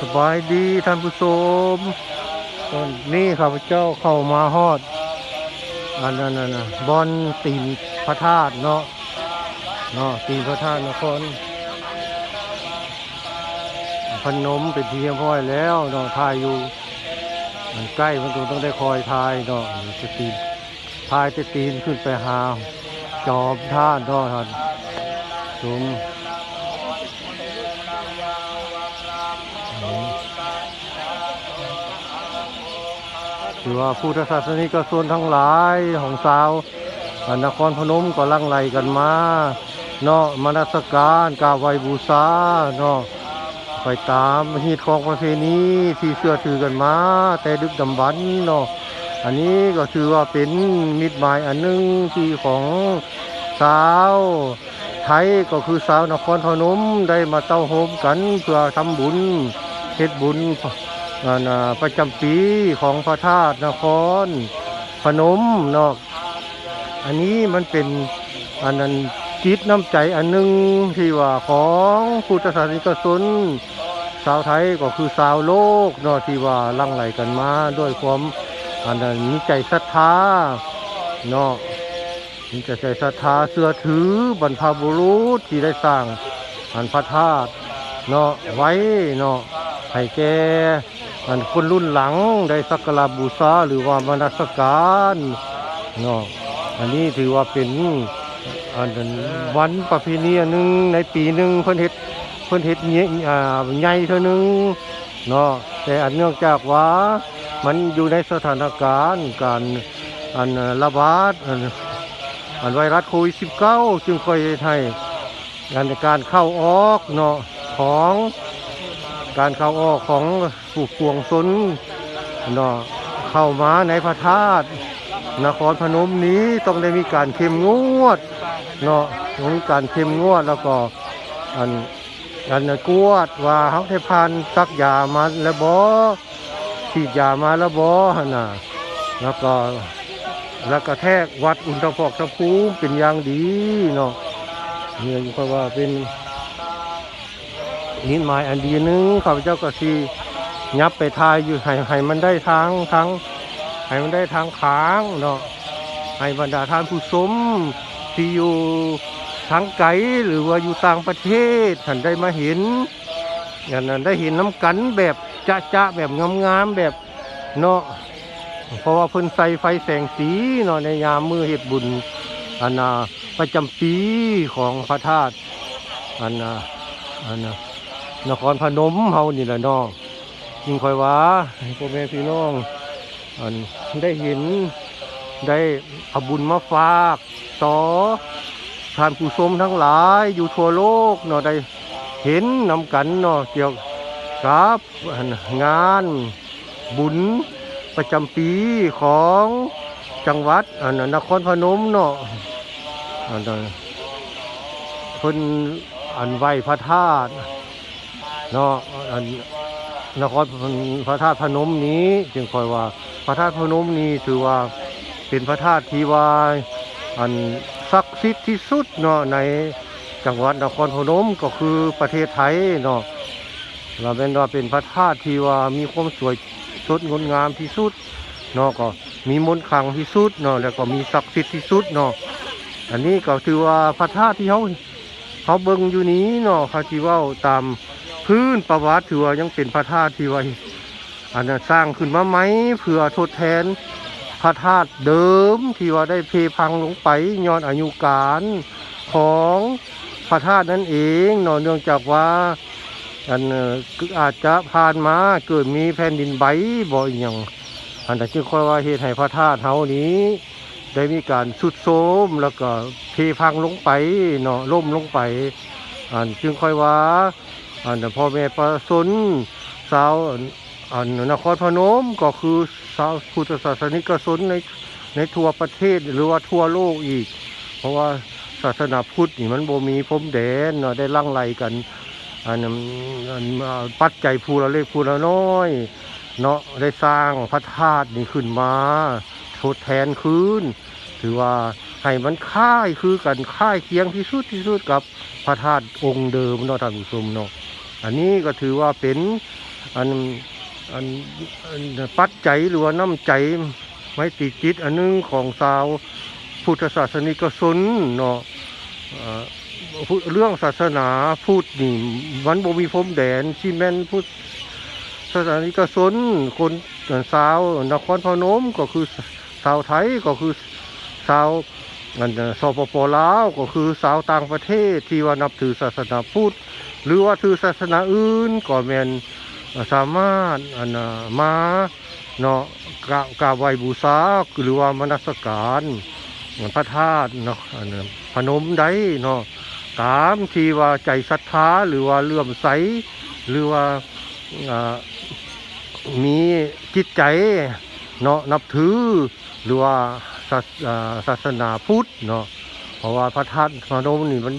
สบายดีท่านผู้ชมตอนนี้ข้าพเจ้าเข้ามาฮอดอันนั้นน่ะนะบอนตีนพระธาตุเนาะเนาะตีนพระธาตุนครพนมเป็นที่เรียบร้อยแล้วเนาะทายอยู่ มันใกล้มันต้องได้คอยทายเนาะจะตีนทายจะตีนขึ้นไปหาจอบท่าตุเนาะท่านชม ถือว่าพุทธศาสนิกชนทั้งหลายของสาวนครพนมก็ลังไหลกันมาเนาะมนัสการกาไวบูชาเนาะไปตามฮีตของประเพณีที่เชื่อถือกันมา แต่ดึกดำบรรเนาะอันนี้ก็ถือว่าเป็นมิตรหมายอันหนึงที่ของสาวไทยก็คือสาวนครพนมได้มาเต้าโฮมกันเพื่อทำบุญเฮ็ดบุญ อ่านประจำปีของพระธาตุนครพนมเนาะอันนี้มันเป็นอันนั้นจิตน้ำใจอันหนึงที่ว่าของพุทธศาสนิกชนชาวไทยก็คือชาวโลกเนาะที่ว่าลังไหลกันมาด้วยความอันนั้นมีใจศรัทธาเนาะมีใจศรัทธาเสื่อถือบรรพบุรุษที่ได้สร้างอันพระธาตุเนาะไว้เนาะให้แก่ อันคนรุ่นหลังได้สักการบูชาหรือว่ามนสการเนาะอันนี้ถือว่าเป็นอันวันประเพณีหนึ่งในปีหนึ่งเพิ่นเฮ็ดเพิ่นเฮ็ดเงี้ยอ่าใหญ่เท่านึงเนาะแต่อันเนื่องจากว่ามันอยู่ในสถานการณ์การอันระบาดอันอันไวรัสโควิด19จึงค่อยให้อันการเข้าออกเนาะของ การเข้าออกของผู้ปวงชนเนาะเข้ามาในพระธาตุนครพนมนี้ต้องได้มีการเข้มงวดเนาะต้องมีการเข้มงวดแล้วก็อันอันกวดว่าเขาได้ผ่านซักยามาแล้วบ่ฉีดยามาแล้วบ่หั่นน่ะแล้วก็แล้วก็แทกวัดอุณหภูมิตะภูมิเป็นอย่างดีเนาะเนี่ยเพราะว่าเป็น นิดหมายอันดีนึงข้าพเจ้าก็สียับไปทายอยู่ให้ให้มันได้ทางทางให้มันได้ทางขางเนาะให้บรรดาท่านผู้ชมที่อยู่ทางไกลหรือว่าอยู่ต่างประเทศท่านได้มาเห็นอย่างนั้นได้เห็นน้ำกันแบบจะจะแบบงามๆแบบเนาะเพราะว่าเพิ่นใส่ไฟแสงสีเนาะในยามมือเฮ็ดบุญอันน่ะประจำปีของพระธาตุอันน่ะอันน่ะ นครพนมเฮานี่แหละน้องยิ่งคอยว่าพ่อแม่พี่น้องอันได้เห็นได้เอาบุญมาฝากต่อท่านผู้ชมทั้งหลายอยู่ทั่วโลกเนาะได้เห็นนำกันเนาะเกี่ยวกับงานบุญประจำปีของจังหวัดอันนครพนมเนาะอันนนเพิ่นอันไหวพระธาตุ เนาะอันนครพระธาตุพนมนี้ จึงคอยว่าพระธาตุพนมนี้ถือว่าเป็นพระธาตุที่ว่าอันศักดิ์สิทธิ์ที่สุดเนาะในจังหวัดนครพนมก็คือประเทศไทยเนาะเราเป็นว่าเป็นพระธาตุที่ว่ามีความสวยสดงดงามที่สุดเนาะก็มีมนต์ขลังที่สุดเนาะแล้วก็มีศักดิ์สิทธิ์ที่สุดเนาะอันนี้ก็ถือว่าพระธาตุที่เขาเขาเบิ่งอยู่นี้เนาะเขาที่ว่าตาม พื้นประวัติถือว่ายังเป็นพระธาตุที่ว่าอันนั้นสร้างขึ้นมาไหมเพื่อทดแทนพระธาตุเดิมที่ว่าได้เพพังลงไปย้อนอายุการของพระธาตุนั่นเองเนาะเนื่องจากว่าอันอาจจะผ่านมาเกิดมีแผ่นดินไหวบ่อยอย่างอันนั้นจึงค่อยว่าเหตุให้พระธาตุเฮานี้ ได้มีการสุดโทมแล้วก็เพพังลงไปเนาะล่มลงไปอันจึงค่อยว่า อันพ่อแม่ประสนสาวอันนครพนมก็คือสาวพุทธศาสนิกชนในในทั่วประเทศหรือว่าทั่วโลกอีก เพราะว่าศาสนาพุทธนี่มันบ่มีพรมแดนเนาะได้ลั่งไลกันอันอันปัจจัยภูละเล็กภูละน้อยเนาะได้สร้างพระธาตุนี่ขึ้นมาทดแทนคืนถือว่าให้มันค่ายคือกันค่ายเคียงที่สุดที่สุดกับพระธาตุองค์เดิมเนาะท่านผู้ชมเนาะ อันนี้ก็ถือว่าเป็นอันอันอันปัจจัยหรือว่าน้ำใจไม่ติดจิตอันหนึงของชาวพุทธศาสนิกชนเนาะเรื่องศาสนาพูดนี่มันบ่มีพรมแดนที่แม่นพุทธศาสนิกชนคนชาวนครพนมก็คือชาวไทยก็คือชาวอันสปปลาวก็คือชาวต่างประเทศที่ว่านับถือศาสนาพุทธ หรือว่าถือศาสนาอื่นก็แมนสามารถอันน่ะมาเนาะกราบกราบไหวบูชาหรือว่ามนสการพระธาตุเนาะอันนั้พนมได้เนาะตามที่ว่าใจศรัทธาหรือว่าเลื่อมใส หรือว่ามีจิตใจเนาะนับถือหรือว่าศาสอ่าศาสนาพุทธเนาะเพราะว่าพระธาตุพนมนี่มัน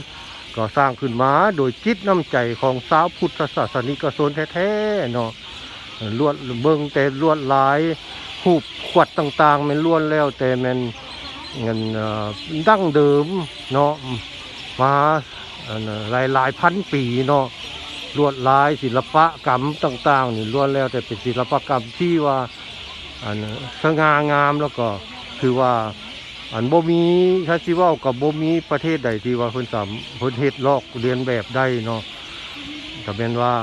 ก็สร้างขึ้นมาโดยจิตน้ำใจของสาวพุทธศาสนิกชนแท้ๆเนาะลวดเบิ่งแต่ลวดลายหูบขวดต่างๆมันล้วนแล้วแต่มันเงินดั้งเดิมเนาะมาหลายหลายพันปีเนาะลวดลายศิลปะกรรมต่างๆนี่ล้วนแล้วแต่เป็นศิลปกรรมที่ว่าอันน่ะสง่างามแล้วก็คือว่า อันบ่มีถ้าสิว้ากับบ่มีประเทศใดที่ว่าเพิ่นสามเพิ่นเฮ็ดลอกเรียนแบบได้เนาะก็เป็นว่า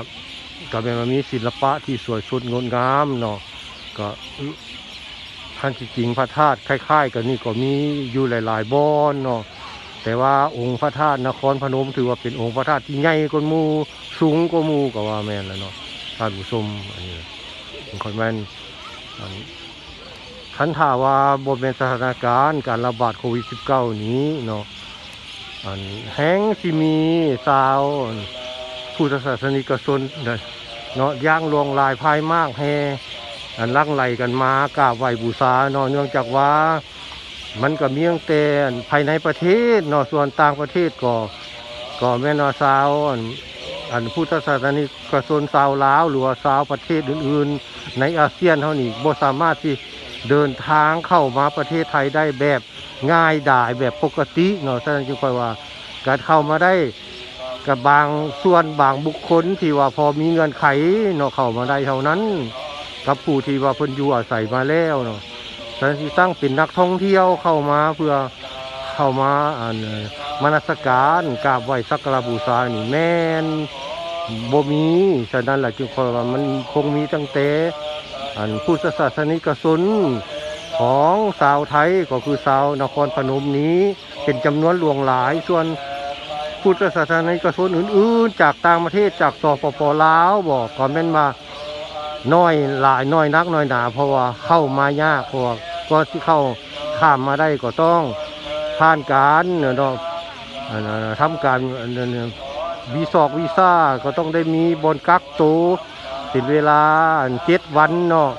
ก็เป็นว่ามีศิลปะที่สวยสดงดงามเนาะก็ท่านที่จริงพระธาตุคล้ายๆกันนี่ก็มีอยู่หลายๆบ่อนเนาะแต่ว่าองค์พระธาตุนครพนมถือว่าเป็นองค์พระธาตุที่ใหญ่กว่าหมู่สูงกว่าหมู่ก็ว่าแม่นแล้วเนาะท่านผู้ชมอันนี้คนแม่นอัน คันถาว่าบนเป็นสถานการณ์การระบาดโควิด -19 นี้เนาะอันแห้งที่มีสาวผู้ศาสนิกชนเนาะย่างลวงลายภายมากแฮอันลักไหลกันมากราบไหวบูชาเนาะเนื่องจากว่ามันก็มีตั้งแต่ภายในประเทศเนาะส่วนต่างประเทศก็ก็แม่นว่าสาวอันอันพุทธศาสนิกชนสาวลาวหรือว่าสาวประเทศอื่น ๆ ในอาเซียนเท่านี้บ่สามารถที่ เดินทางเข้ามาประเทศไทยได้แบบง่ายดายแบบปกติเนาะท่านจึงค่อยว่า การเข้ามาได้กับบางส่วนบางบุคคลที่ว่าพอมีเงื่อนไขเนาะเข้ามาได้เท่านั้น กับผู้ที่ว่าเพิ่นอยู่อาศัยมาแล้วเนาะท่านที่ตั้งเป็นนักท่องเที่ยวเข้ามาเพื่อเข้ามาอ่านมนสการกราบไหว้สักการบูชานี่แม่นบ่มีฉะนั้นแหละจึงค่อยว่ามันคงมีตั้งแต่ อันพุทธศาสนิกชนของชาวไทยก็คือชาวนครพนมนี้เป็นจำนวนหลวงหลายส่วนพุทธศาสนิกชนอื่น ๆ จากต่างประเทศจากสปปลาวบอกก็แม่นมาน้อยหลายน้อยนักน้อยหนา เพราะว่าเข้ามายากเพราะว่าก็ที่เข้าข้ามมาได้ก็ต้องผ่านการเนาะอันนั้นทำการวีซอกวีซ่าก็ต้องได้มีบนกักตัว เป็นเวลาเจ็ดวันเนาะ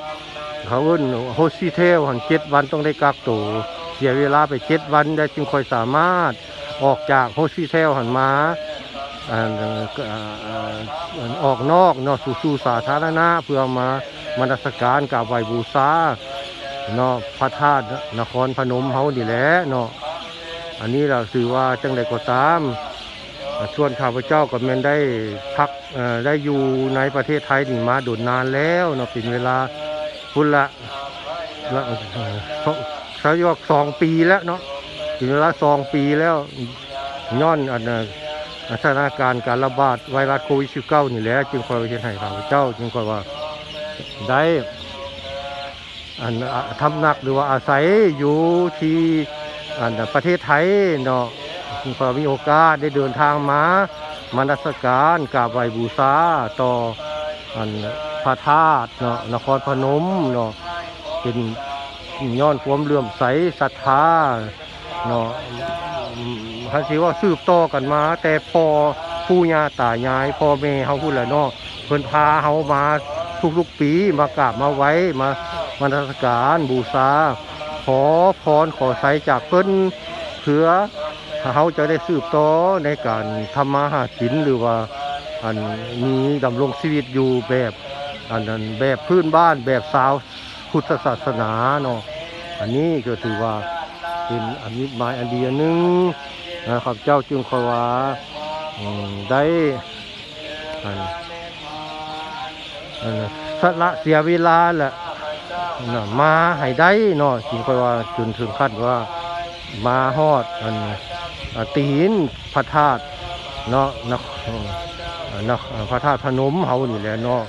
เขาเอิ้นโฮสพิเทลหันเจ็ดวันต้องได้กักตัวเสียเวลาไปเจ็ดวันได้จึงค่อยสามารถออกจากโฮสพิเทลหันมาออกนอกเนาะสู่สู่สาธารณะเพื่อมามนสการกราบไหวบูชาเนาะพระธาตุนครพนมเฮานี่แหละเนาะอันนี้เราถือว่าจังใดก็ตาม ส่วนข้าพเจ้าก็แม่นได้พักได้อยู่ในประเทศไทยนี่มาโดนนานแล้วเนาะเป็นเวลาพุ่นละละเอ่อสองเขาเรียกสองปีแล้วเนาะเป็นเวลาสองปีแล้วย้อนอันสถานการณ์การระบาดไวรัสโควิด -19 นี่แหละจึงคอยเห็นให้ข้าพเจ้า จึงคอยว่าได้อันทำหนักหรือว่าอาศัยอยู่ที่อันประเทศไทยเนาะ ผมก็มีโอกาสได้เดินทางมามานัสการกราบไหว้บูชาต่ออันพระธาตุเนาะนครพนมเนาะเป็นย้อนความเลื่อมใสศรัทธาเนาะอืมท่านสิว่าสืบต่อกันมา แต่พอปู่ย่าตายายพ่อแม่เฮาพูดแหละเนาะเพิ่นพาเฮามาทุกๆปีมากราบมาไว้มามานัสการบูชาขอพรขอใช้จากเพิ่นเพื่อ ถ้าเขาจะได้สืบต่อในการทำมาหากินหรือว่าอันมีดำรงชีวิตอยู่แบบอันนั้นแบบพื้นบ้านแบบสาวพุทธศาสนาเนาะอันนี้ก็ถือว่าเป็นอันนี้หมายอันเดียวหนึงนะครับเจ้าจึงคอยว่าได้สละเสียเวลาแหละมาให้ได้เนาะจริงค่อยว่าจนถึงขั้นว่ามาฮอดอัน ตีนพระธาตุเนาะนักนักพระธาตุพนมเฮานี่แหละเนาะ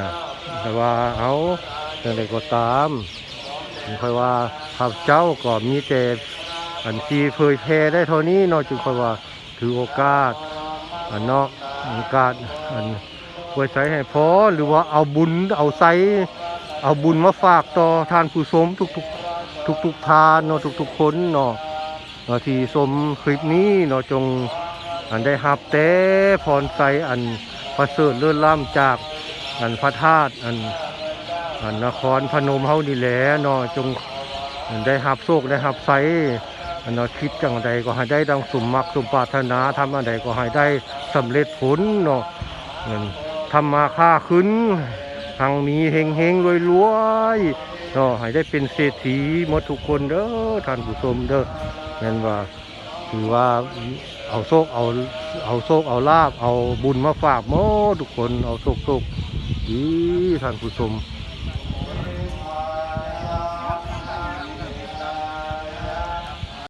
นะแต่ว่าเอาจังไดก็ตามค่อยว่าข้าเจ้าก็มีแต่อันที่เผยแพร่ได้เท่านี้เนาะจึงค่อยว่าถือโอกาสอันเนาะโอกาสอันไว้ใส่ให้พอหรือว่าเอาบุญเอาใส่เอาบุญมาฝากต่อทานผู้ชมทุกทุกทุกๆทานเนาะทุกทุกๆคนเนาะ เนาะที่ชมคลิปนี้เนาะจงอันได้รับแต่พรใสอันประเสริฐเลื่อนล้ำจากอันพระธาตุอันอันนครพนมเฮานี่แหละเนาะจงอันได้รับโชคได้รับใสอันเนาะคิดจังใดก็ให้ได้ดังสมมักสมปรารถนาทำอันใดก็ให้ได้สำเร็จผลเนาะเงินทำมาค่าขึ้นทางมีเฮงเฮงรวยรวยเนาะให้ได้เป็นเศรษฐีหมดทุกคนเด้อท่านผู้ชมเด้อ นั่นว่าถือว่าเอาโชคเอาเอาโชคเอาลาบเอาบุญมาฝากหมดทุกคนเอาโชคโชคดีท่านผู้ชม